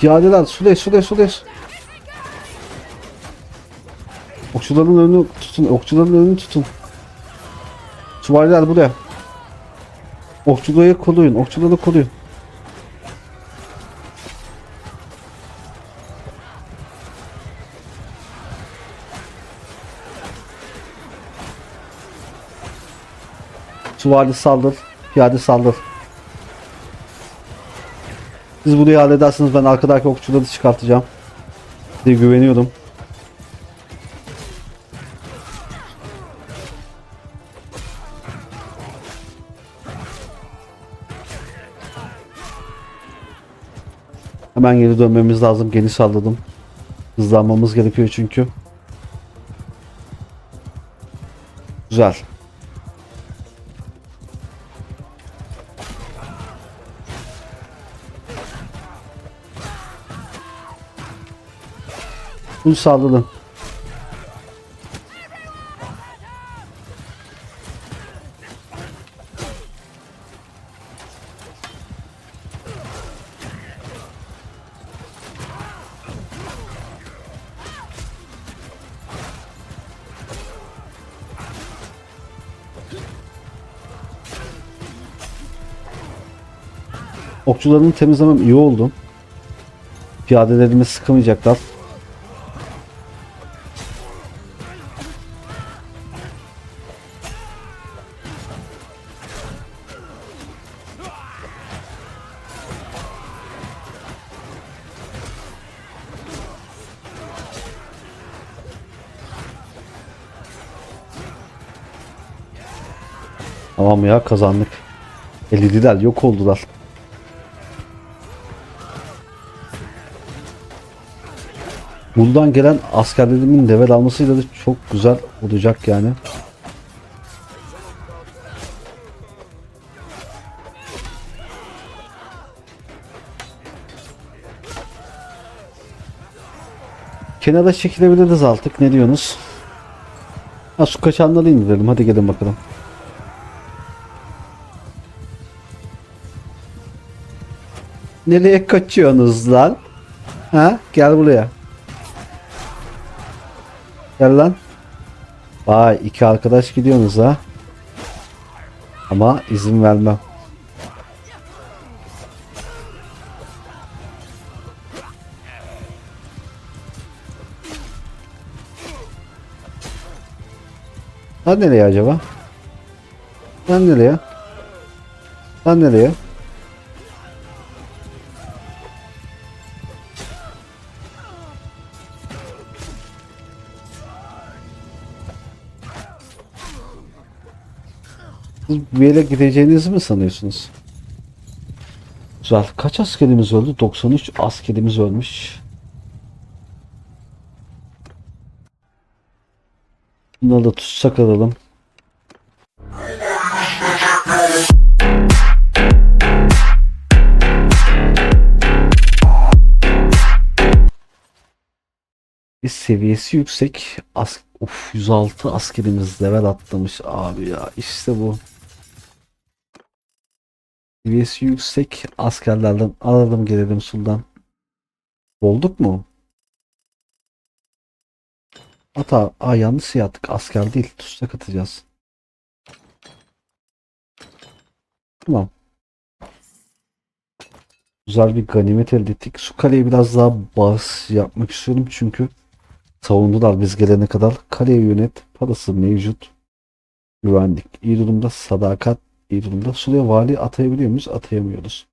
Piyadeler sule sule sule. Okçuların önünü tutun. Okçuların önünü tutun. Süvariler buraya. Okçuları koruyun. Okçuları koruyun. Süvari saldır. Piyade saldır. Siz burayı halledersiniz ben arkadaki okçuları çıkartacağım. Size güveniyorum. Hemen geri dönmemiz lazım. Geniş salladım. Hızlanmamız gerekiyor çünkü. Güzel. Full salladım. Okçularını temizlemem iyi oldu. Piyadelerimi sıkamayacaklar. Tamam ya kazandık. Elidiler yok oldular. Buradan gelen askerlerimin level almasıyla da çok güzel olacak yani. Kenara çekilebiliriz artık. Ne diyorsunuz? Ha su kaçanları indirelim. Hadi gelin bakalım. Nereye kaçıyorsunuz lan? Ha? Gel buraya. Gel lan. Vay iki arkadaş gidiyorsunuz ha. Ama izin vermem. Lan nereye acaba? Lan nereye? Lan nereye? Siz bir yere gideceğinizi mi sanıyorsunuz? Güzel. Kaç askerimiz öldü? 93 askerimiz ölmüş. Bunları da tutsak alalım. Bir seviyesi yüksek. As of 106 askerimiz level atlamış abi ya. İşte bu. Seviyesi yüksek askerlerden alalım gelelim sultan. Olduk mu? Ata, aa yanlış şey attık. Asker değil. Tutsak atacağız. Tamam. Güzel bir ganimet elde ettik. Su kaleye biraz daha bağış yapmak istiyorum çünkü savundular biz gelene kadar. Kaleyi yönet. Parası mevcut. Güvenlik. iyi durumda. Sadakat iyi durumda. Vali atayabiliyor muyuz? Atayamıyoruz.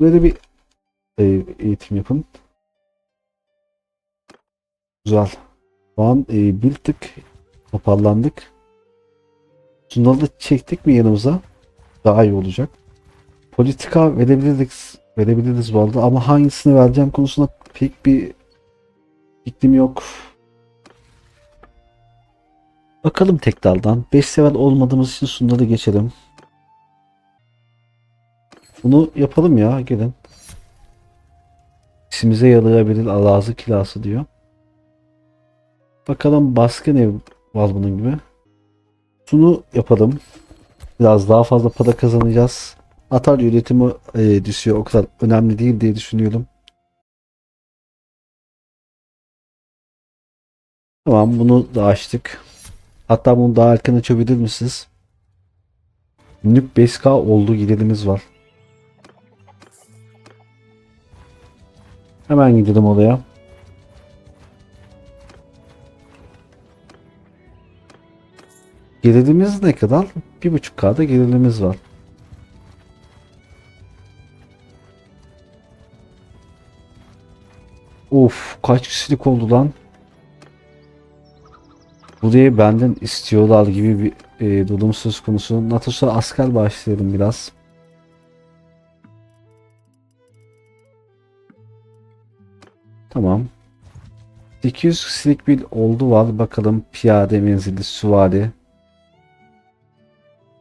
Böyle bir e, eğitim yapın. Güzel. Şu an e, bir tık toparlandık. Şunları da çektik mi yanımıza? Daha iyi olacak. Politika verebiliriz, verebiliriz bu arada ama hangisini vereceğim konusunda pek bir fikrim yok. Bakalım tek daldan. 5 sever olmadığımız için şunları geçelim. Bunu yapalım ya gelin. İşimize yarayabilir Allah'ı kilası diyor. Bakalım baskın ev var bunun gibi. Şunu yapalım. Biraz daha fazla para kazanacağız. Atar üretimi e, düşüyor. O kadar önemli değil diye düşünüyorum. Tamam bunu da açtık. Hatta bunu daha erken açabilir misiniz? Günlük 5K olduğu giderimiz var. Hemen gidelim oraya. Gelirimiz ne kadar? 1.5K'da gelirimiz var. Of kaç kişilik oldu lan? Burayı benden istiyorlar gibi bir e, durum söz konusu. Natos'a asker başlayalım biraz. Tamam. 800 kişilik bir oldu var. Bakalım piyade menzilli süvari.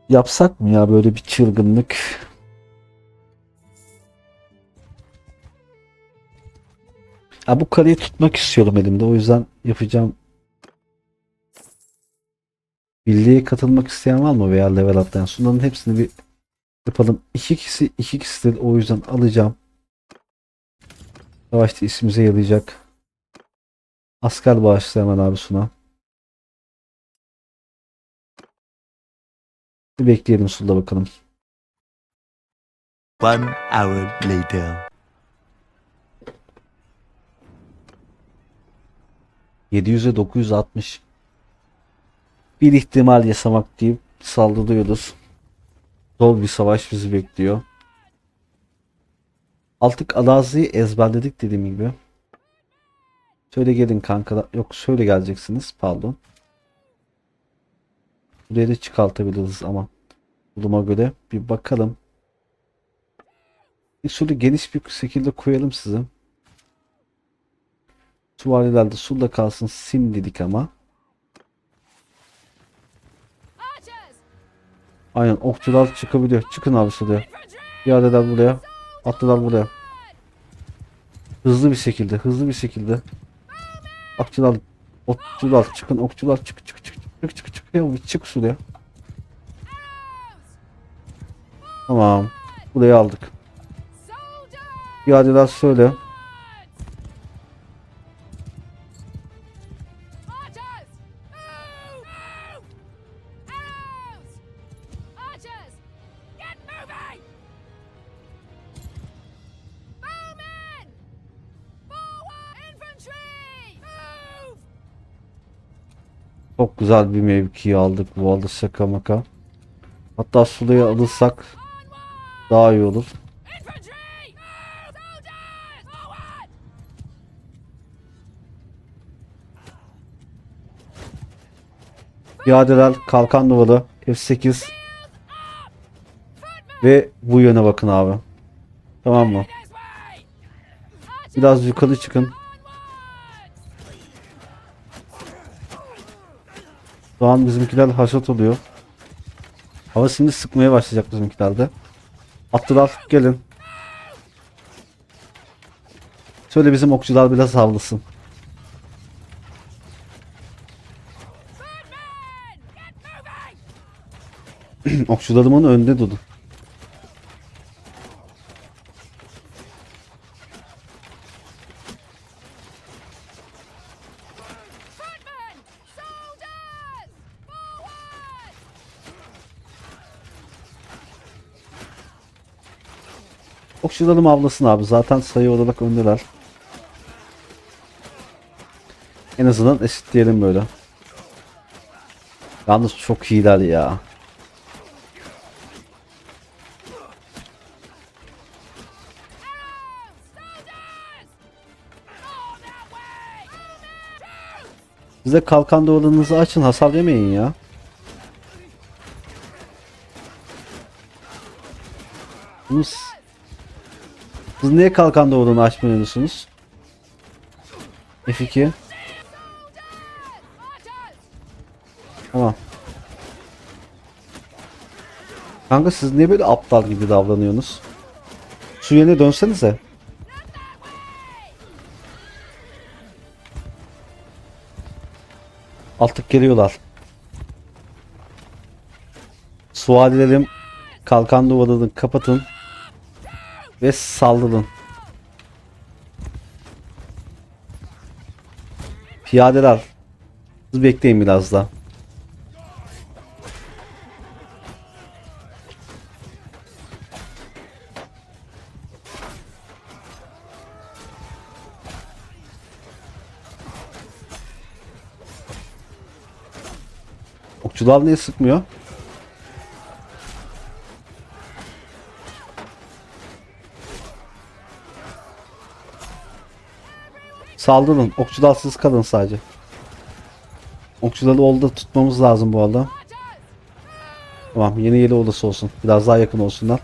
Yapsak mı ya böyle bir çılgınlık? Ha, bu kareyi tutmak istiyorum elimde. O yüzden yapacağım. Birliğe katılmak isteyen var mı veya level atlayan? Şunların hepsini bir yapalım. İki kişi iki kişidir. O yüzden alacağım. Savaşta ismimize yarayacak. Asker bağışla hemen abi Suna. Bir bekleyelim Sulda bakalım. One hour later. 700'e 960. Bir ihtimal yaşamak deyip saldırıyoruz. Zor bir savaş bizi bekliyor. Artık Alazi'yi ezberledik dediğim gibi. Şöyle gelin kanka. Yok şöyle geleceksiniz. Pardon. Buraya da çıkartabiliriz ama. Duruma göre bir bakalım. Bir şöyle geniş bir şekilde koyalım size. Süvarilerde sulda kalsın sim dedik ama. Aynen okçular çıkabiliyor. Çıkın abi şuraya. Piyadeler buraya. Atlılar buraya. Hızlı bir şekilde, hızlı bir şekilde. Okçular, okçular çıkın, okçular çık çık çık çık çık çık ya bir çık şuraya. Tamam. Burayı aldık. Piyadeler söyle. Çok güzel bir mevki aldık bu şaka maka. Hatta Sula'yı alırsak daha iyi olur. Piyadeler kalkan duvarı F8 ve bu yöne bakın abi. Tamam mı? Biraz yukarı çıkın. Şu an bizimkiler haşat oluyor. Hava şimdi sıkmaya başlayacak bizimkiler de. Attılar gelin. Şöyle bizim okçular biraz havlasın. Moving! Okçularımın önünde durdu. Okçularım avlasın abi. Zaten sayı olarak öndeler. En azından eşitleyelim böyle. Yalnız çok iyiler ya. Size kalkan duvarınızı açın hasar yemeyin ya. Siz, siz niye kalkan duvarını açmıyorsunuz? F2 Archers! Tamam. Kanka siz niye böyle aptal gibi davranıyorsunuz? Su yerine dönsenize. Artık geliyorlar. Suadilerim Kalkan duvarını kapatın. Ve saldırın. Piyadeler. Siz bekleyin biraz daha. Okçular niye sıkmıyor? Saldırın. Okçular siz kalın sadece. Okçuları olda tutmamız lazım bu arada. Tamam yeni yeri olası olsun. Biraz daha yakın olsunlar.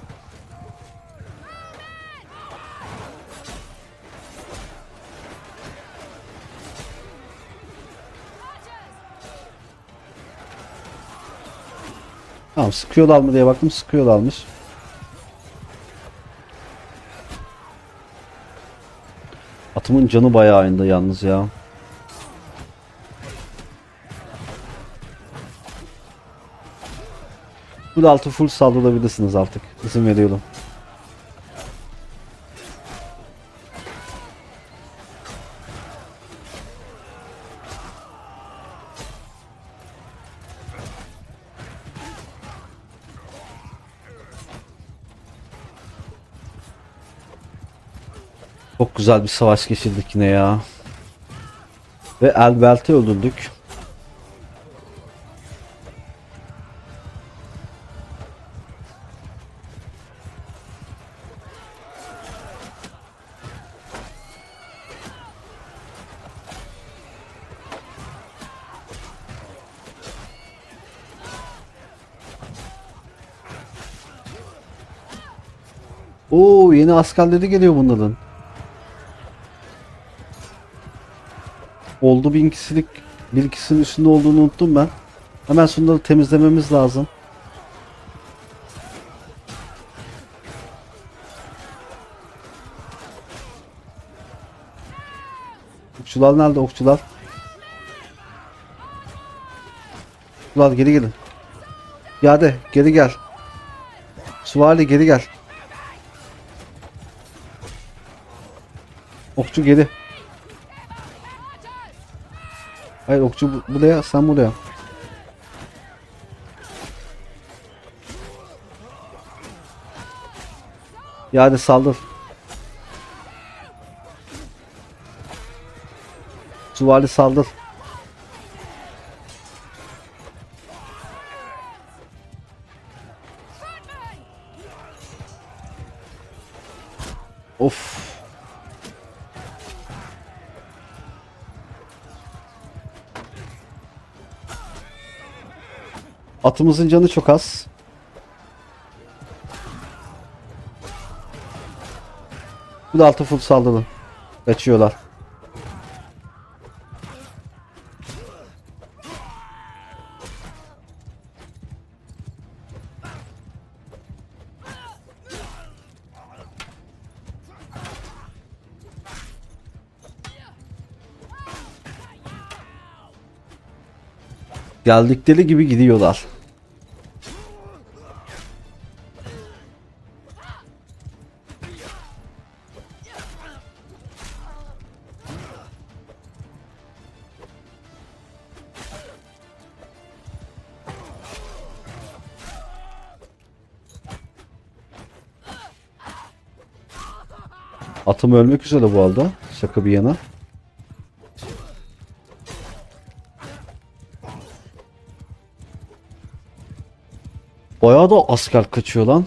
Tamam sıkıyorlar mı diye baktım sıkıyorlarmış. Atımın canı bayağı indi yalnız ya. Bu altı full saldırabilirsiniz artık. İzin veriyorum. Güzel bir savaş geçirdik yine ya. Ve Elbert'i öldürdük. Oo yeni askerleri geliyor bunların. Oldu bin kişilik bir ikisinin üstünde olduğunu unuttum ben. Hemen şunları temizlememiz lazım. Okçular nerede okçular? Okçular geri gelin. Yade geri gel. Süvari geri gel. Okçu geri. Hayır okçu bu- buraya sen buraya. Ya hadi saldır. Süvari saldır. Atımızın canı çok az. Bu da altı full saldırı. Kaçıyorlar. Geldikleri gibi gidiyorlar. Atım ölmek üzere bu arada. Şaka bir yana. Bayağı da asker kaçıyor lan.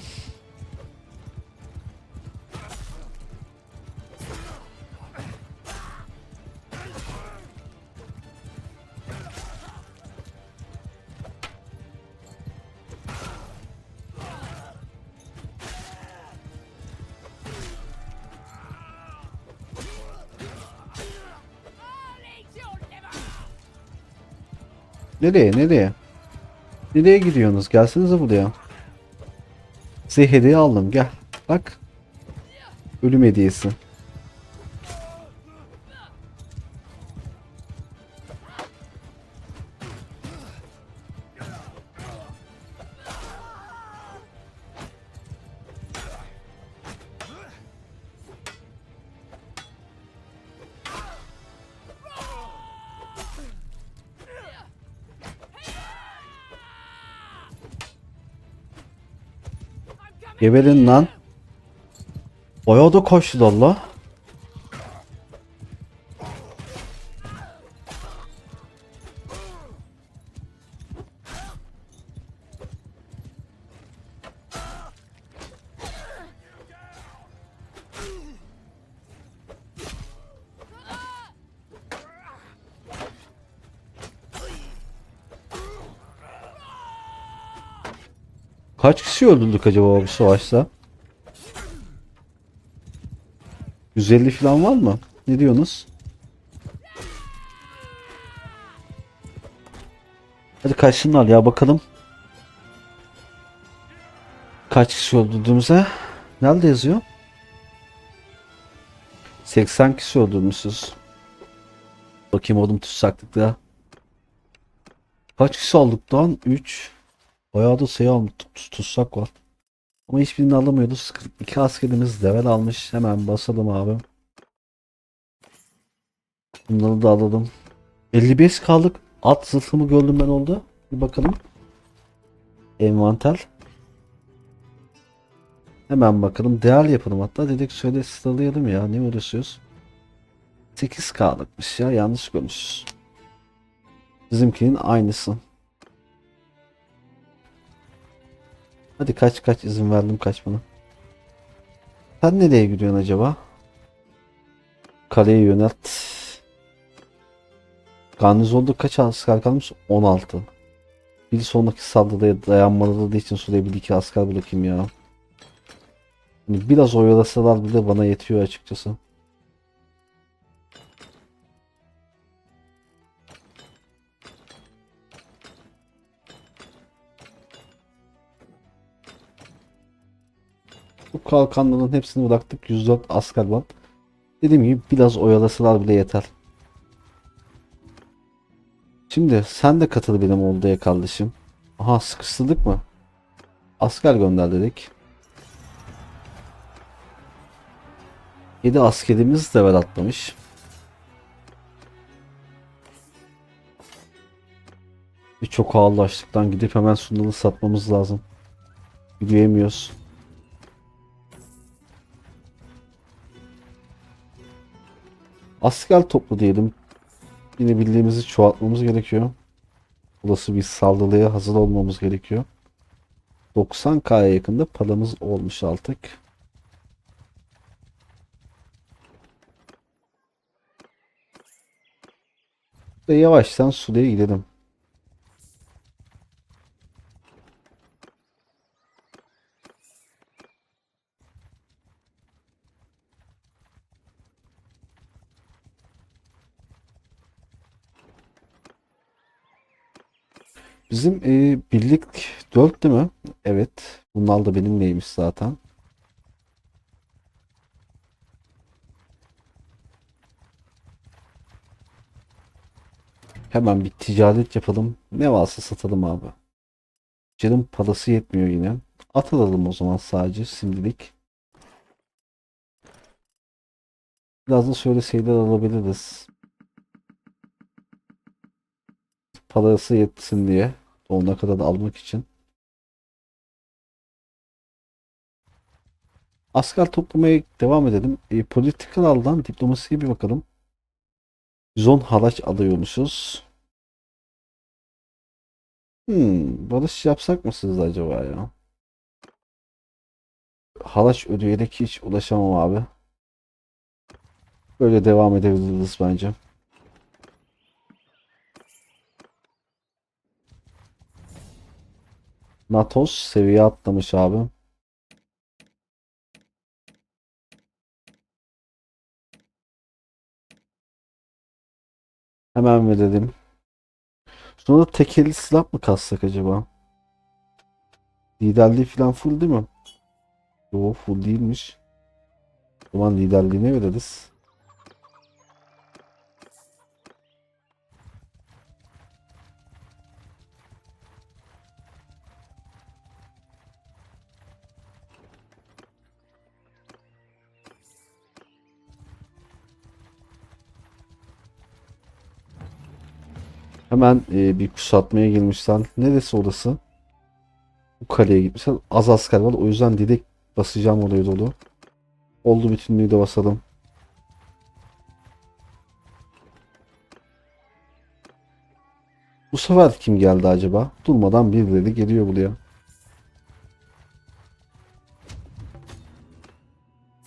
Nereye nereye? Nereye gidiyorsunuz? Gelsenize buraya. Size hediye aldım gel. Bak. Ölüm hediyesi. Geberin lan. Bayağı da koştu Allah. Kişi öldürdük acaba bu savaşta? 150 falan var mı? Ne diyorsunuz? Hadi kaçsınlar ya bakalım. Kaç kişi öldürdüğümüze. Nerede yazıyor? 80 kişi öldürmüşüz. Bakayım oğlum tutsaklıkta. Kaç kişi aldık lan? 3. Bayağı da sayı almış. Tut- Tutsak var. Ama hiçbirini alamıyoruz. 42 askerimiz level almış. Hemen basalım abi. Bunları da alalım. 55 kaldık. At zırhımı gördüm ben oldu. Bir bakalım. Envanter. Hemen bakalım. Değer yapalım hatta. Dedik şöyle sıralayalım ya. Ne uğraşıyoruz? 8 kaldıkmış ya. Yanlış görmüşüz. Bizimkinin aynısı. Hadi kaç kaç izin verdim kaçmana. Sen nereye gidiyorsun acaba? Kaleye yönelt. Garnizonda kaç asker kalmış? 16. Bir sonraki saldırıya dayanmaları için şuraya bir iki asker bırakayım ya. Hani Biraz oyalasalar bile bana yetiyor açıkçası. Kalkanların hepsini bıraktık. 104 asker var. Dediğim gibi biraz oyalasalar bile yeter. Şimdi sen de katıl benim olduğuya kardeşim. Aha sıkıştırdık mı? Asker gönder dedik. 7 askerimiz level atlamış. Bir çok ağırlaştıktan gidip hemen sundalı satmamız lazım. Yürüyemiyoruz. Asker toplu diyelim. Yine bildiğimizi çoğaltmamız gerekiyor. Olası bir saldırıya hazır olmamız gerekiyor. 90k'ya yakında paramız olmuş artık. Ve yavaştan Sude'ye gidelim. Bizim e, birlik 4 değil mi? Evet. Bunlar da benimleymiş zaten. Hemen bir ticaret yapalım. Ne varsa satalım abi. Canım parası yetmiyor yine. At alalım o zaman sadece şimdilik. Biraz da şöyle şeyler alabiliriz. Parası yetsin diye. Sonuna kadar almak için. Asker toplamaya devam edelim. E, politikalardan diplomasiye bir bakalım. 110 haraç alıyormuşuz. Hmm, barış yapsak mı siz acaba ya? Haraç ödeyerek hiç ulaşamam abi. Böyle devam edebiliriz bence. Natos seviye atlamış abi. Hemen verelim. Sonra tekeli silah mı kassak acaba? Liderliği falan full değil mi? Yo full değilmiş. O zaman liderliğine veririz. Hemen e, bir kuşatmaya girmişler. Neresi orası? Bu kaleye gitmişler. Az asker var. O yüzden direkt basacağım oraya dolu. Oldu bütünlüğü de basalım. Bu sefer kim geldi acaba? Durmadan birileri geliyor buraya.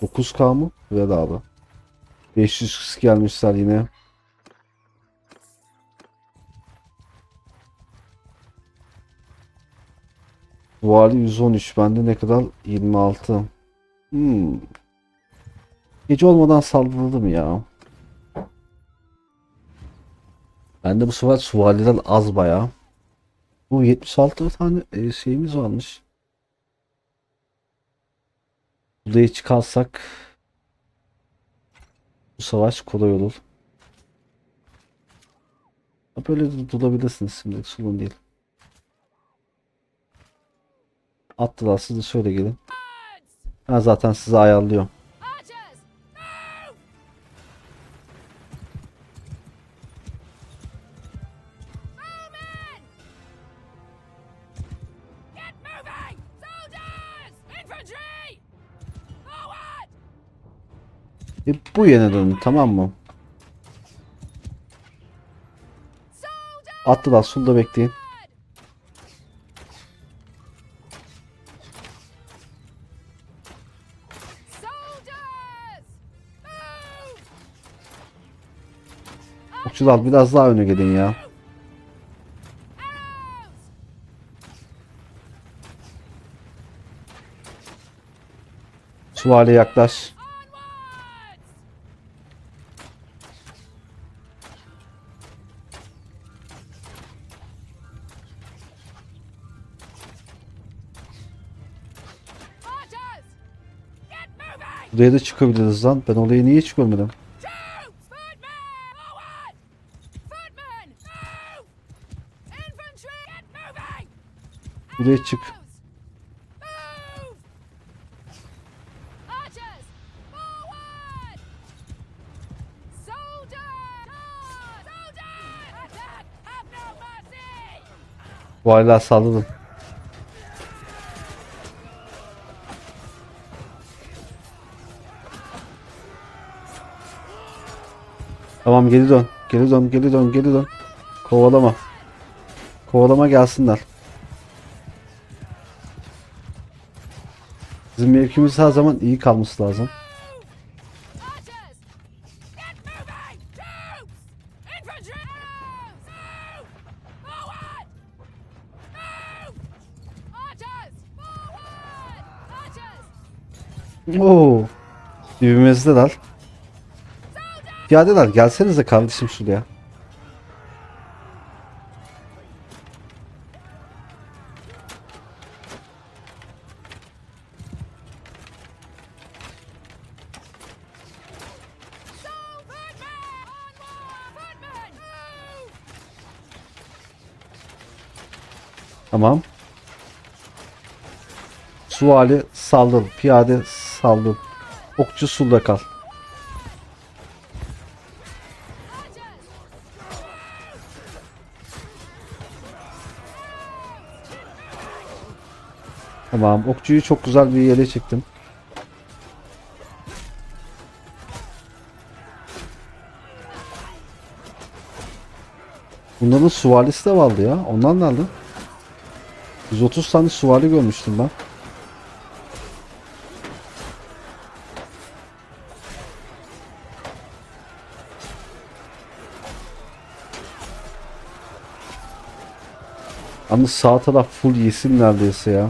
9K mı? Ver abi. 500 kişi gelmişler yine. Vali 113. Bende ne kadar? 26. Hmm. Gece olmadan saldırdım ya. Bende bu sefer suvaliler az bayağı. Bu 76 tane e, şeyimiz varmış. Burayı çıkarsak bu savaş kolay olur. Böyle de durabilirsiniz şimdi sorun değil. Attılar siz de şöyle gelin. Ben zaten sizi ayarlıyorum. E, bu yene dönün tamam mı? Attılar sulda bekleyin. Okçular biraz daha öne gelin ya. Süvari yaklaş. Buraya da çıkabiliriz lan. Ben oraya niye hiç görmedim? Have no mercy! Süvariler saldırın. Tamam geri dön. Geri dön, geri dön, geri dön. Kovalama. Kovalama gelsinler. Bizim mevkimiz her zaman iyi kalması lazım. Oo. Dibimizdeler. Piyadeler gelsenize kardeşim şuraya. Tamam. Süvari saldır. Piyade saldır. Okçu sulda kal. Tamam. Okçuyu çok güzel bir yere çektim. Bunların suvalisi de vardı ya. Ondan nerede? 130 tane suvali görmüştüm ben. Ama sağ taraf full yesim neredeyse ya.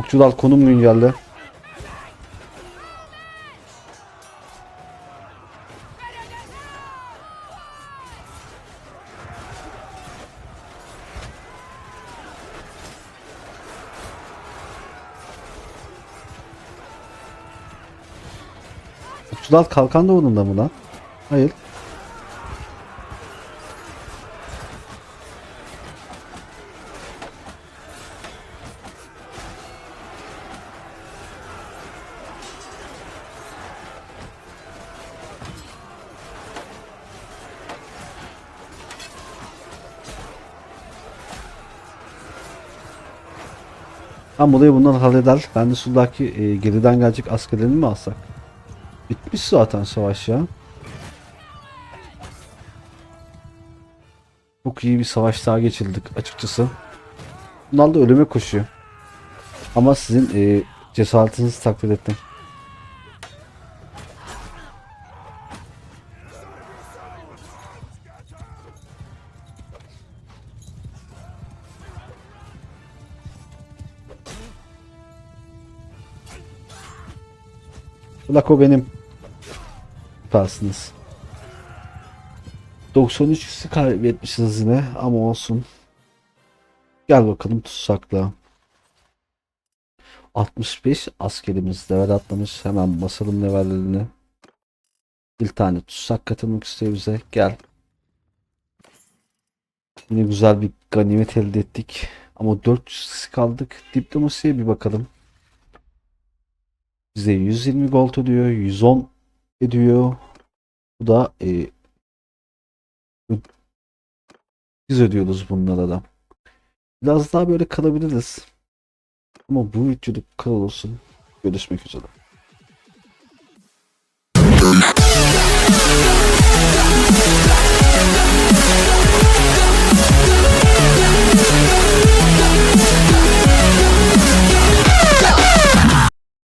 Okçular konum güncelle. Okçular kalkan da onunda mı lan? Hayır. Tam burayı bundan halleder. Ben de Suldaki e, geriden gelecek askerlerini mi alsak? Bitmiş zaten savaş ya. Çok iyi bir savaş daha geçirdik açıkçası. Bunlar da ölüme koşuyor. Ama sizin e, cesaretinizi takdir ettim. Bırak o benim. Süpersiniz. 93'ü kaybetmişiz yine ama olsun. Gel bakalım tutsakla. 65 askerimiz level atlamış. Hemen basalım levellerini. Bir tane tutsak katılmak istiyor bize. Gel. Yine güzel bir ganimet elde ettik. Ama 400 kaldık. Diplomasiye bir bakalım. Bize 120 gold ödüyor. 110 ediyor. Bu da e, biz ödüyoruz bunlara da. Biraz daha böyle kalabiliriz. Ama bu videoluk kal olsun. Görüşmek üzere.